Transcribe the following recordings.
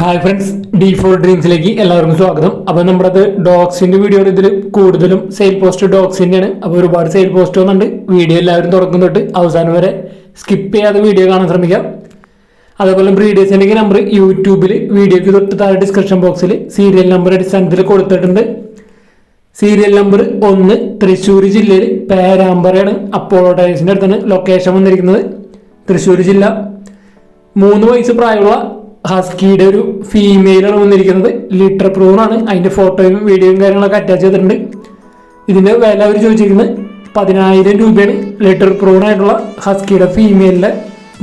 Hi friends D four ഡ്രീംസിലേക്ക് എല്ലാവർക്കും സ്വാഗതം. അപ്പോൾ നമ്മുടെ ഡോഗ്സിന്റെ വീഡിയോ ഇതിൽ കൂടുതലും സെയിൽ പോസ്റ്റ് ഡോഗ്സിന്റെയാണ് അപ്പോൾ ഒരുപാട് സെയിൽ പോസ്റ്റ് വന്നുണ്ട് വീഡിയോ എല്ലാവരും തുറക്കും തൊട്ട് അവസാനം വരെ സ്കിപ്പ് ചെയ്യാതെ വീഡിയോ കാണാൻ ശ്രമിക്കാം അതേപോലെ ബ്രീഡേഴ്സിന്റെ നമ്പർ യൂട്യൂബിൽ വീഡിയോക്ക് തൊട്ട് താഴെ ഡിസ്ക്രിപ്ഷൻ ബോക്സിൽ സീരിയൽ നമ്പർ അടിസ്ഥാനത്തിൽ കൊടുത്തിട്ടുണ്ട്. സീരിയൽ നമ്പർ ഒന്ന് തൃശ്ശൂർ ജില്ലയിൽ പേരാമ്പറയാണ് അപ്പോളോ ടൈൽസിന്റെ അടുത്താണ് ലൊക്കേഷൻ വന്നിരിക്കുന്നത്. തൃശ്ശൂർ ജില്ല. മൂന്ന് വയസ്സ് പ്രായമുള്ള ഹസ്കിയുടെ ഒരു ഫീമെയിലാണ് വന്നിരിക്കുന്നത്. ലിറ്റർ പ്രൂണാണ് അതിന്റെ ഫോട്ടോയും വീഡിയോയും കാര്യങ്ങളൊക്കെ അറ്റാച്ച് ചെയ്തിട്ടുണ്ട്. ഇതിന്റെ വില അവർ ചോദിച്ചിരിക്കുന്നത് പതിനായിരം രൂപയാണ്. ലിറ്റർ പ്രൂൺ ആയിട്ടുള്ള ഹസ്കിയുടെ ഫീമെയിലിന്റെ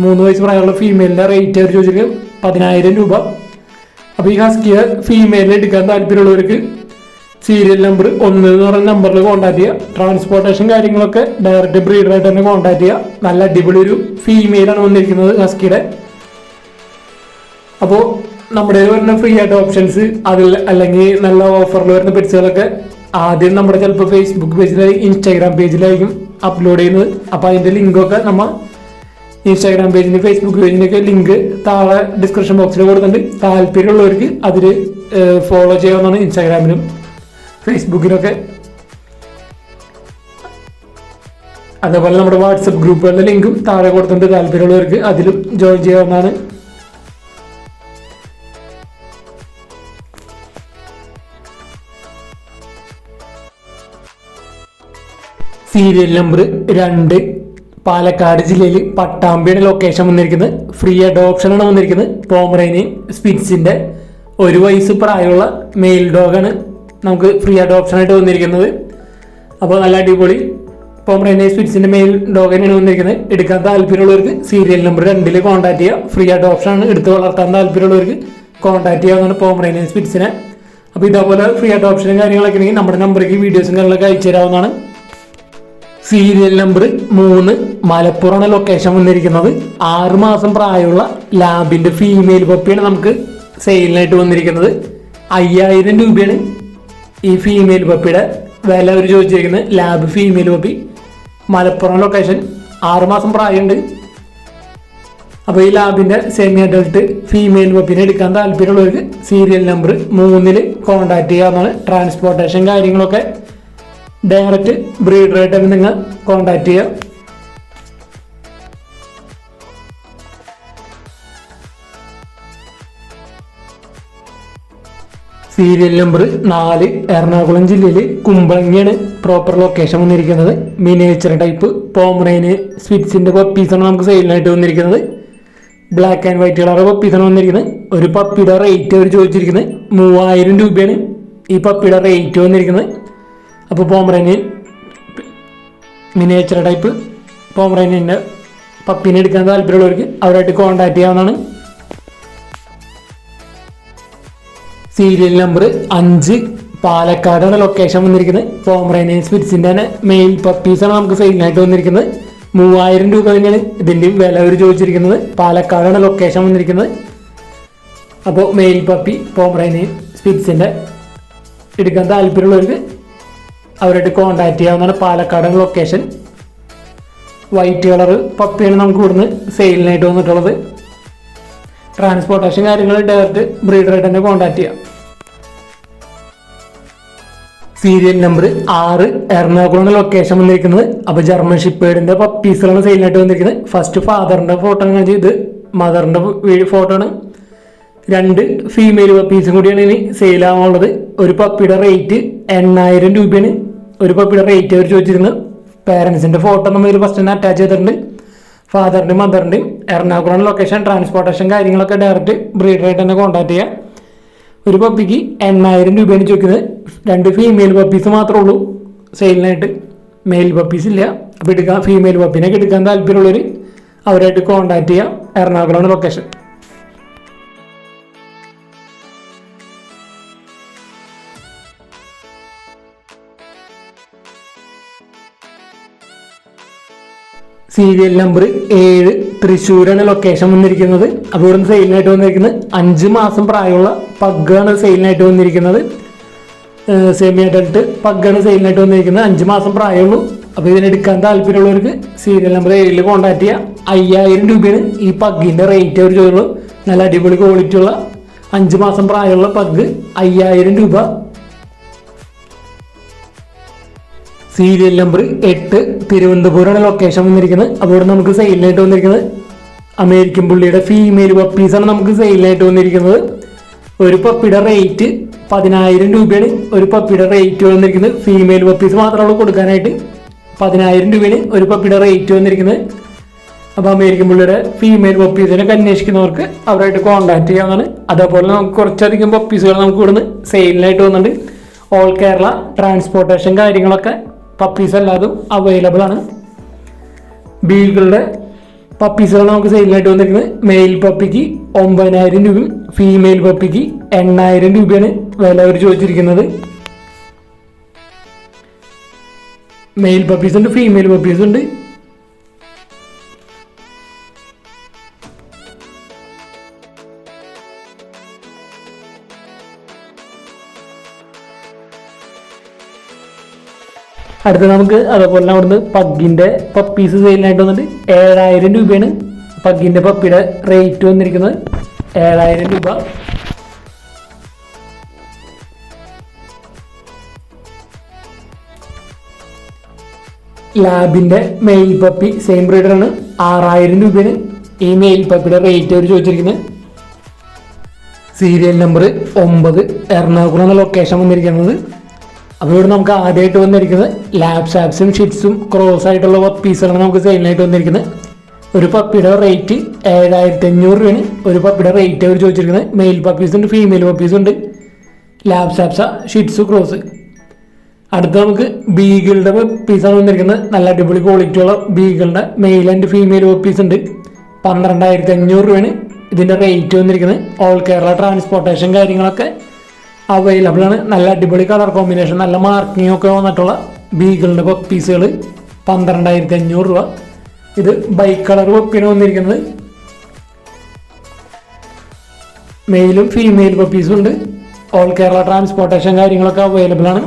മൂന്ന് വയസ്സ് പ്രായമുള്ള ഫീമെയിലിന്റെ റേറ്റ് അവർ ചോദിച്ചിരിക്കുന്നത് പതിനായിരം രൂപ. അപ്പോൾ ഈ ഹസ്കിയെ ഫീമെയിലിൽ എടുക്കാൻ താല്പര്യമുള്ളവർക്ക് സീരിയൽ നമ്പർ ഒന്ന് എന്ന് പറയുന്ന നമ്പറിൽ കോൺടാക്ട് ചെയ്യുക. ട്രാൻസ്പോർട്ടേഷൻ കാര്യങ്ങളൊക്കെ ഡയറക്റ്റ് ബ്രീഡറായിട്ട് തന്നെ കോൺടാക്ട് ചെയ്യുക. നല്ല അടിപൊളി ഒരു ഫീമെയിലാണ് വന്നിരിക്കുന്നത് ഹസ്കിയുടെ. അപ്പോൾ നമ്മുടെ വരുന്ന ഫ്രീ ആയിട്ട് ഓപ്ഷൻസ് അതിൽ അല്ലെങ്കിൽ നല്ല ഓഫറിൽ വരുന്ന പെറ്റ്സുകളൊക്കെ ആദ്യം നമ്മുടെ ചിലപ്പോൾ ഫേസ്ബുക്ക് പേജിലായിരിക്കും ഇൻസ്റ്റാഗ്രാം പേജിലായിരിക്കും അപ്ലോഡ് ചെയ്യുന്നത്. അപ്പോൾ അതിന്റെ ലിങ്കൊക്കെ നമ്മൾ ഇൻസ്റ്റാഗ്രാം പേജിന് ഫേസ്ബുക്ക് പേജിനൊക്കെ ലിങ്ക് താഴെ ഡിസ്ക്രിപ്ഷൻ ബോക്സിൽ കൊടുത്തിട്ടുണ്ട്. താല്പര്യമുള്ളവർക്ക് അതിൽ ഫോളോ ചെയ്യാവുന്നതാണ് ഇൻസ്റ്റാഗ്രാമിലും ഫേസ്ബുക്കിലൊക്കെ അതേപോലെ നമ്മുടെ വാട്സപ്പ് ഗ്രൂപ്പുകളുടെ ലിങ്കും താഴെ കൊടുത്തിട്ടുണ്ട്. താല്പര്യമുള്ളവർക്ക് അതിലും ജോയിൻ ചെയ്യാവുന്നതാണ്. സീരിയൽ നമ്പർ രണ്ട്. പാലക്കാട് ജില്ലയിൽ പട്ടാമ്പിയുടെ ലൊക്കേഷൻ വന്നിരിക്കുന്നത്. ഫ്രീ അഡോപ്ഷനാണ് വന്നിരിക്കുന്നത്. പോമറേനി സ്പിറ്റ്സിന്റെ ഒരു വയസ്സ് പ്രായമുള്ള മെയിൽ ഡോഗാണ് നമുക്ക് ഫ്രീ അഡോപ്ഷനായിട്ട് വന്നിരിക്കുന്നത്. അപ്പോൾ നല്ല അടിപൊളി പോമറേനി സ്പിറ്റ്സിന്റെ മെയിൽ ഡോഗിനാണ് വന്നിരിക്കുന്നത്. എടുക്കാൻ താല്പര്യമുള്ളവർക്ക് സീരിയൽ നമ്പർ രണ്ടിൽ കോൺടാക്ട് ചെയ്യുക ഫ്രീ അഡോപ്ഷനാണ് എടുത്ത് വളർത്താൻ താല്പര്യമുള്ളവർക്ക് കോൺടാക്ട് ചെയ്യാവുന്നതാണ് പോമറേനി സ്പിറ്റ്സിനെ അപ്പോൾ ഇതേപോലെ ഫ്രീ അഡോപ്ഷനും കാര്യങ്ങളൊക്കെ ഉണ്ടെങ്കിൽ നമ്മുടെ നമ്പറിലേക്ക് വീഡിയോസും കാര്യങ്ങളൊക്കെ അയച്ചു തരാവുന്നതാണ്. സീരിയൽ നമ്പർ മൂന്ന് മലപ്പുറമാണ് ലൊക്കേഷൻ വന്നിരിക്കുന്നത്. ആറ് മാസം പ്രായമുള്ള ലാബിന്റെ ഫീമെയിൽ പപ്പിയാണ് നമുക്ക് സെയിലിനായിട്ട് വന്നിരിക്കുന്നത്. അയ്യായിരം രൂപയാണ് ഈ ഫീമെയിൽ പപ്പിയുടെ വില അവർ ചോദിച്ചിരിക്കുന്നത്. Lab female puppy Malappuram location ആറ് മാസം പ്രായമുണ്ട്. അപ്പോൾ ഈ ലാബിന്റെ സെമി അഡൾട്ട് ഫീമെയിൽ പപ്പിനെ എടുക്കാൻ താല്പര്യമുള്ളവർക്ക് സീരിയൽ നമ്പർ മൂന്നിൽ കോൺടാക്ട് ചെയ്യാവുന്നതാണ്. ട്രാൻസ്പോർട്ടേഷൻ കാര്യങ്ങളൊക്കെ ഡയറക്റ്റ് ബ്രീഡറായിട്ട് തന്നെ നിങ്ങൾ കോണ്ടാക്ട് ചെയ്യാം. സീരിയൽ നമ്പർ നാല് എറണാകുളം ജില്ലയിൽ കുമ്പളങ്ങിയാണ് പ്രോപ്പർ ലൊക്കേഷൻ വന്നിരിക്കുന്നത്. മിനിയേച്ചർ ടൈപ്പ് പോമറൈന് സ്വിറ്റ്സിന്റെ പപ്പീസാണ് നമുക്ക് സെയിലിനായിട്ട് വന്നിരിക്കുന്നത്. ബ്ലാക്ക് ആൻഡ് വൈറ്റ് കളർ പപ്പീസാണ് വന്നിരിക്കുന്നത്. ഒരു പപ്പിയുടെ റേറ്റ് അവർ ചോദിച്ചിരിക്കുന്നത് മൂവായിരം രൂപയാണ് ഈ പപ്പിയുടെ റേറ്റ് വന്നിരിക്കുന്നത്. അപ്പോൾ പോമറേനിയൻ മിനിയേച്ചർ ടൈപ്പ് പോമറേനിയന്റെ പപ്പീനെ എടുക്കാൻ താല്പര്യമുള്ളവർക്ക് അവരായിട്ട് കോൺടാക്റ്റ് ചെയ്യാവുന്നതാണ്. സീരിയൽ നമ്പർ അഞ്ച്. പാലക്കാടാണ് ലൊക്കേഷൻ വന്നിരിക്കുന്നത്. പോമറേനിയൻ സ്പിരിറ്റ്സിന്റെ തന്നെ മെയിൽ പപ്പീസാണ് നമുക്ക് സെയിലിനായിട്ട് വന്നിരിക്കുന്നത്. മൂവായിരം രൂപ തന്നെയാണ് ഇതിന്റെയും വില അവർ ചോദിച്ചിരിക്കുന്നത്. പാലക്കാടാണ് ലൊക്കേഷൻ വന്നിരിക്കുന്നത്. അപ്പോൾ മെയിൽ പപ്പി പോമറേനിയൻ സ്പിരിറ്റ്സിന്റെ എടുക്കാൻ താല്പര്യമുള്ളവർക്ക് അവരായിട്ട് കോൺടാക്ട് ചെയ്യാവുന്നതാണ് പാലക്കാട് ലൊക്കേഷൻ വൈറ്റ് കളർ പപ്പിയാണ് നമുക്ക് ഇവിടുന്ന് സെയിലിനായിട്ട് വന്നിട്ടുള്ളത്. ട്രാൻസ്പോർട്ടേഷൻ കാര്യങ്ങൾ ഡയറക്റ്റ് ബ്രീഡറായിട്ട് തന്നെ കോൺടാക്ട് ചെയ്യാം. സീരിയൽ നമ്പർ ആറ് എറണാകുളം ലൊക്കേഷൻ വന്നിരിക്കുന്നത്. അപ്പോൾ ജർമ്മൻ ഷിപ്പേഡിന്റെ പപ്പീസുകളാണ് സെയിലിനായിട്ട് വന്നിരിക്കുന്നത്. ഫസ്റ്റ് ഫാദറിന്റെ ഫോട്ടോ ആണ് ഇത് മദറിന്റെ ഫോട്ടോ ആണ്. രണ്ട് ഫീമെയിൽ പപ്പീസും കൂടിയാണ് ഇനി സെയിലാവാനുള്ളത് ഒരു പപ്പിയുടെ റേറ്റ് എണ്ണായിരം രൂപയാണ്. ഒരു പപ്പിയുടെ റേറ്റ് അവർ ചോദിച്ചിരുന്നു പേരൻസിന്റെ ഫോട്ടോ നമ്മൾ ഇതിൽ ഫസ്റ്റ് തന്നെ അറ്റാച്ച് ചെയ്തിട്ടുണ്ട്. ഫാദറിന്റെയും മദറിന്റെയും എറണാകുളം ലൊക്കേഷൻ ട്രാൻസ്പോർട്ടേഷൻ കാര്യങ്ങളൊക്കെ ഡയറക്റ്റ് ബ്രീഡറായിട്ട് തന്നെ കോൺടാക്ട് ചെയ്യാം. ഒരു പപ്പിക്ക് എണ്ണായിരം രൂപയാണ് ചോദിക്കുന്നത്. രണ്ട് ഫീമെയിൽ പപ്പീസ് മാത്രമേ ഉള്ളൂ. സെയിലിനായിട്ട് മെയിൽ പപ്പീസ് ഇല്ല. അപ്പോൾ എടുക്കാൻ ഫീമെയിൽ പപ്പീനൊക്കെ എടുക്കാൻ താല്പര്യമുള്ളവർ അവരായിട്ട് കോൺടാക്ട് ചെയ്യുക എറണാകുളമാണ് ലൊക്കേഷൻ സീരിയൽ നമ്പർ ഏഴ് തൃശ്ശൂരാണ് ലൊക്കേഷൻ വന്നിരിക്കുന്നത്. അപ്പോൾ ഇവിടുന്ന് സെയിലിനായിട്ട് വന്നിരിക്കുന്നത് അഞ്ച് മാസം പ്രായമുള്ള പഗ്ഗാണ് സെയിലിനായിട്ട് വന്നിരിക്കുന്നത്. സെമി അഡൽട്ട് പഗ്ഗാണ് സെയിലിനായിട്ട് വന്നിരിക്കുന്നത്. അഞ്ച് മാസം പ്രായമുള്ളൂ. അപ്പോൾ ഇതിനെടുക്കാൻ താല്പര്യമുള്ളവർക്ക് സീരിയൽ നമ്പർ ഏഴിൽ കോൺടാക്ട് ചെയ്യുക അയ്യായിരം രൂപയാണ് ഈ പഗ്ഗിന്റെ റേറ്റ് അവർ ചോദിച്ചുള്ളൂ നല്ല അടിപൊളി ക്വാളിറ്റി ഉള്ള അഞ്ച് മാസം പ്രായമുള്ള പഗ് അയ്യായിരം രൂപ സീരിയൽ നമ്പർ എട്ട് തിരുവനന്തപുരമാണ് ലൊക്കേഷൻ വന്നിരിക്കുന്നത്. അപ്പോൾ നമുക്ക് സെയിലിനായിട്ട് വന്നിരിക്കുന്നത് അമേരിക്കൻ പുള്ളിയുടെ ഫീമെയിൽ പപ്പീസാണ് നമുക്ക് സെയിലിനായിട്ട് വന്നിരിക്കുന്നത്. ഒരു പപ്പിയുടെ റേറ്റ് പതിനായിരം രൂപയാണ്. ഒരു പപ്പിയുടെ റേറ്റ് വന്നിരിക്കുന്നത് ഫീമെയിൽ പപ്പീസ് മാത്രമാണ് കൊടുക്കാനായിട്ട് പതിനായിരം രൂപയാണ് ഒരു പപ്പിയുടെ റേറ്റ് വന്നിരിക്കുന്നത്. അപ്പോൾ അമേരിക്കൻ പുള്ളിയുടെ ഫീമെയിൽ പപ്പീസിനൊക്കെ അന്വേഷിക്കുന്നവർക്ക് അവരായിട്ട് കോൺടാക്ട് ചെയ്യാവുന്നതാണ്. അതേപോലെ നമുക്ക് കുറച്ചധികം പപ്പീസുകൾ നമുക്ക് ഇവിടുന്ന് സെയിലിനായിട്ട് വന്നിട്ടുണ്ട്. ഓൾ കേരള ട്രാൻസ്പോർട്ടേഷൻ കാര്യങ്ങളൊക്കെ പപ്പീസ് അല്ലാതും അവൈലബിൾ ആണ്. ബീഗിളുടെ പപ്പീസുകൾ നമുക്ക് സെയിലിനായിട്ട് വന്നിരിക്കുന്നത്. മെയിൽ പപ്പിക്ക് ഒമ്പതിനായിരം രൂപയും ഫീമെയിൽ പപ്പിക്ക് എണ്ണായിരം രൂപയാണ് വില അവർ ചോദിച്ചിരിക്കുന്നത്. മെയിൽ പപ്പീസ് ഉണ്ട് ഫീമെയിൽ പപ്പീസ് ഉണ്ട്. അടുത്ത നമുക്ക് അതേപോലെ തന്നെ അവിടുന്ന് പഗ്ഗിന്റെ പപ്പീസ് സെയിലിനായിട്ട് വന്നിട്ട് ഏഴായിരം രൂപയാണ്. പഗ്ഗിന്റെ പപ്പിയുടെ റേറ്റ് വന്നിരിക്കുന്നത് ഏഴായിരം രൂപ. ലാബിന്റെ മെയിൽ പപ്പി സെയിം ബ്രീഡറാണ് ആറായിരം രൂപയാണ്. ഈ മെയിൽ പപ്പിയുടെ റേറ്റ് അവർ ചോദിച്ചിരിക്കുന്നത്. സീരിയൽ നമ്പർ ഒമ്പത് എറണാകുളം എന്ന ലൊക്കേഷൻ വന്നിരിക്കുന്നത്. അപ്പോൾ ഇവിടെ നമുക്ക് ആദ്യമായിട്ട് വന്നിരിക്കുന്നത് ലാബ് സാപ്സും ഷിറ്റ്സും ക്രോസ് ആയിട്ടുള്ള പീസുകളാണ് നമുക്ക് സെയിലിനായിട്ട് വന്നിരിക്കുന്നത്. ഒരു പപ്പിയുടെ റേറ്റ് ഏഴായിരത്തി അഞ്ഞൂറ് രൂപയാണ്. ഒരു പപ്പിയുടെ റേറ്റ് അവർ ചോദിച്ചിരിക്കുന്നത്. മെയിൽ പപ്പീസ് ഉണ്ട് ഫീമെയിൽ പപ്പീസ് ഉണ്ട്. ലാബ് സാപ്സ ഷിറ്റ്സ് ക്രോസ് അടുത്ത നമുക്ക് ബീഗിളുടെ പീസാണ് വന്നിരിക്കുന്നത്. നല്ല അടിപൊളി ക്വാളിറ്റി ഉള്ള ബീഗിളുടെ മെയിൽ ആൻഡ് ഫീമെയിൽ പീസ് ഉണ്ട്. പന്ത്രണ്ടായിരത്തി അഞ്ഞൂറ് രൂപയാണ് ഇതിന്റെ റേറ്റ് വന്നിരിക്കുന്നത്. ഓൾ കേരള ട്രാൻസ്പോർട്ടേഷൻ കാര്യങ്ങളൊക്കെ അവൈലബിൾ ആണ്. നല്ല അടിപൊളി കളർ കോമ്പിനേഷൻ നല്ല മാർക്കിംഗ് ഒക്കെ വന്നിട്ടുള്ള ബീഗിളുടെ പപ്പീസുകൾ പന്ത്രണ്ടായിരത്തി അഞ്ഞൂറ് രൂപ. ഇത് ബൈക്ക് കളർ പപ്പിന് വന്നിരിക്കുന്നത്. മെയിലും ഫീമെയിൽ പപ്പീസും ഉണ്ട് ഓൾ കേരള ട്രാൻസ്പോർട്ടേഷൻ കാര്യങ്ങളൊക്കെ അവൈലബിൾ ആണ്.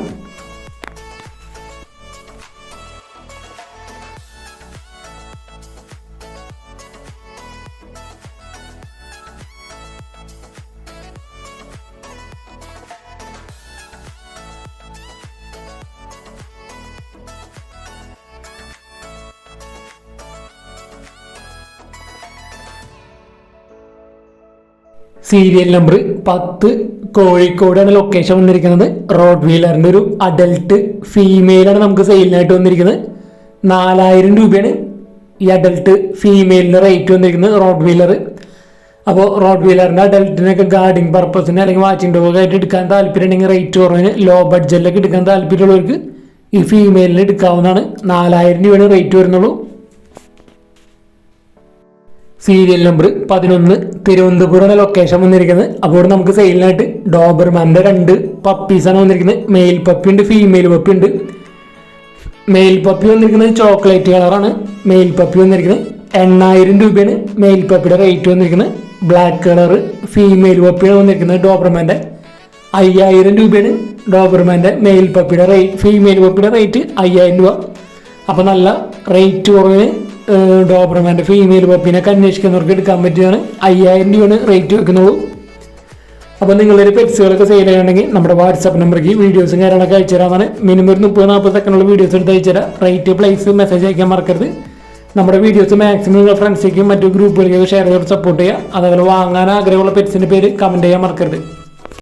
സീരിയൽ നമ്പർ പത്ത് കോഴിക്കോടാണ് ലൊക്കേഷൻ വന്നിരിക്കുന്നത്. റോഡ് വീലറിന്റെ ഒരു അഡൽട്ട് ഫീമെയിലാണ് നമുക്ക് സെയിലിനായിട്ട് വന്നിരിക്കുന്നത്. നാലായിരം രൂപയാണ് ഈ അഡൽട്ട് ഫീമെയിലിന്റെ റേറ്റ് വന്നിരിക്കുന്നത് റോഡ് വീലർ അപ്പോൾ റോഡ് വീലറിന്റെ അഡൽട്ടിനൊക്കെ ഗാർഡിങ് പർപ്പസിന് അല്ലെങ്കിൽ വാച്ചിങ് ഡോഗ് ആയിട്ട് എടുക്കാൻ താല്പര്യം ഉണ്ടെങ്കിൽ റേറ്റ് കുറവിന് ലോ ബഡ്ജറ്റിലൊക്കെ എടുക്കാൻ താല്പര്യമുള്ളവർക്ക് ഈ ഫീമെയിലിന് എടുക്കാവുന്നതാണ്. നാലായിരം രൂപയാണ് റേറ്റ് വരുന്നുള്ളൂ. സീരിയൽ നമ്പർ പതിനൊന്ന് തിരുവനന്തപുരം ലൊക്കേഷൻ വന്നിരിക്കുന്നത്. അപ്പോൾ നമുക്ക് സെയിലിനായിട്ട് ഡോബർമാന്റെ രണ്ട് പപ്പീസാണ് വന്നിരിക്കുന്നത്. മെയിൽ പപ്പി ഉണ്ട് ഫീമെയിൽ പപ്പി ഉണ്ട്. മെയിൽ പപ്പി വന്നിരിക്കുന്നത് ചോക്ലേറ്റ് കളറാണ് മെയിൽ പപ്പി വന്നിരിക്കുന്നത് എണ്ണായിരം രൂപയാണ്. മെയിൽ പപ്പിയുടെ റേറ്റ് വന്നിരിക്കുന്നത് ബ്ലാക്ക് കളർ ഫീമെയിൽ പപ്പിയാണ് വന്നിരിക്കുന്നത് ഡോബർമാന്റെ അയ്യായിരം രൂപയാണ്. ഡോബർമാന്റെ മെയിൽ പപ്പിയുടെ റേറ്റ് ഫീമെയിൽ പപ്പിയുടെ റേറ്റ് അയ്യായിരം രൂപ. അപ്പോൾ നല്ല റേറ്റ് കുറവിന് ഡോബർമാന്റെ ഫീമെയിൽ പപ്പിനൊക്കെ അന്വേഷിക്കുന്നവർക്ക് എടുക്കാൻ പറ്റിയാണ് അയ്യായിരം രൂപയാണ് റേറ്റ് വെക്കുന്നത്. അപ്പോൾ നിങ്ങളൊരു പെറ്റ്സുകളൊക്കെ സെയിൽ ചെയ്യണമെങ്കിൽ നമ്മുടെ വാട്സാപ്പ് നമ്പറേക്ക് വീഡിയോസും കാര്യങ്ങളൊക്കെ അയച്ചു തരാമെന്നാണ് മിനിമം ഒരു മുപ്പത് നാൽപ്പത് സെക്കൻഡുള്ള വീഡിയോസ് എടുത്ത് അയച്ചു തരാം. റേറ്റ് പ്ലേസ് മെസ്സേജ് അയക്കാൻ മറക്കരുത്. നമ്മുടെ വീഡിയോസ് മാക്സിമം നിങ്ങളുടെ ഫ്രണ്ട്സിലേക്കും മറ്റു ഗ്രൂപ്പുകളിലേക്കും ഷെയർ ചെയ്ത് സപ്പോർട്ട് ചെയ്യുക. അതേപോലെ വാങ്ങാൻ ആഗ്രഹമുള്ള പെറ്റ്സിന്റെ പേര് കമന്റ് ചെയ്യാൻ മറക്കരുത്.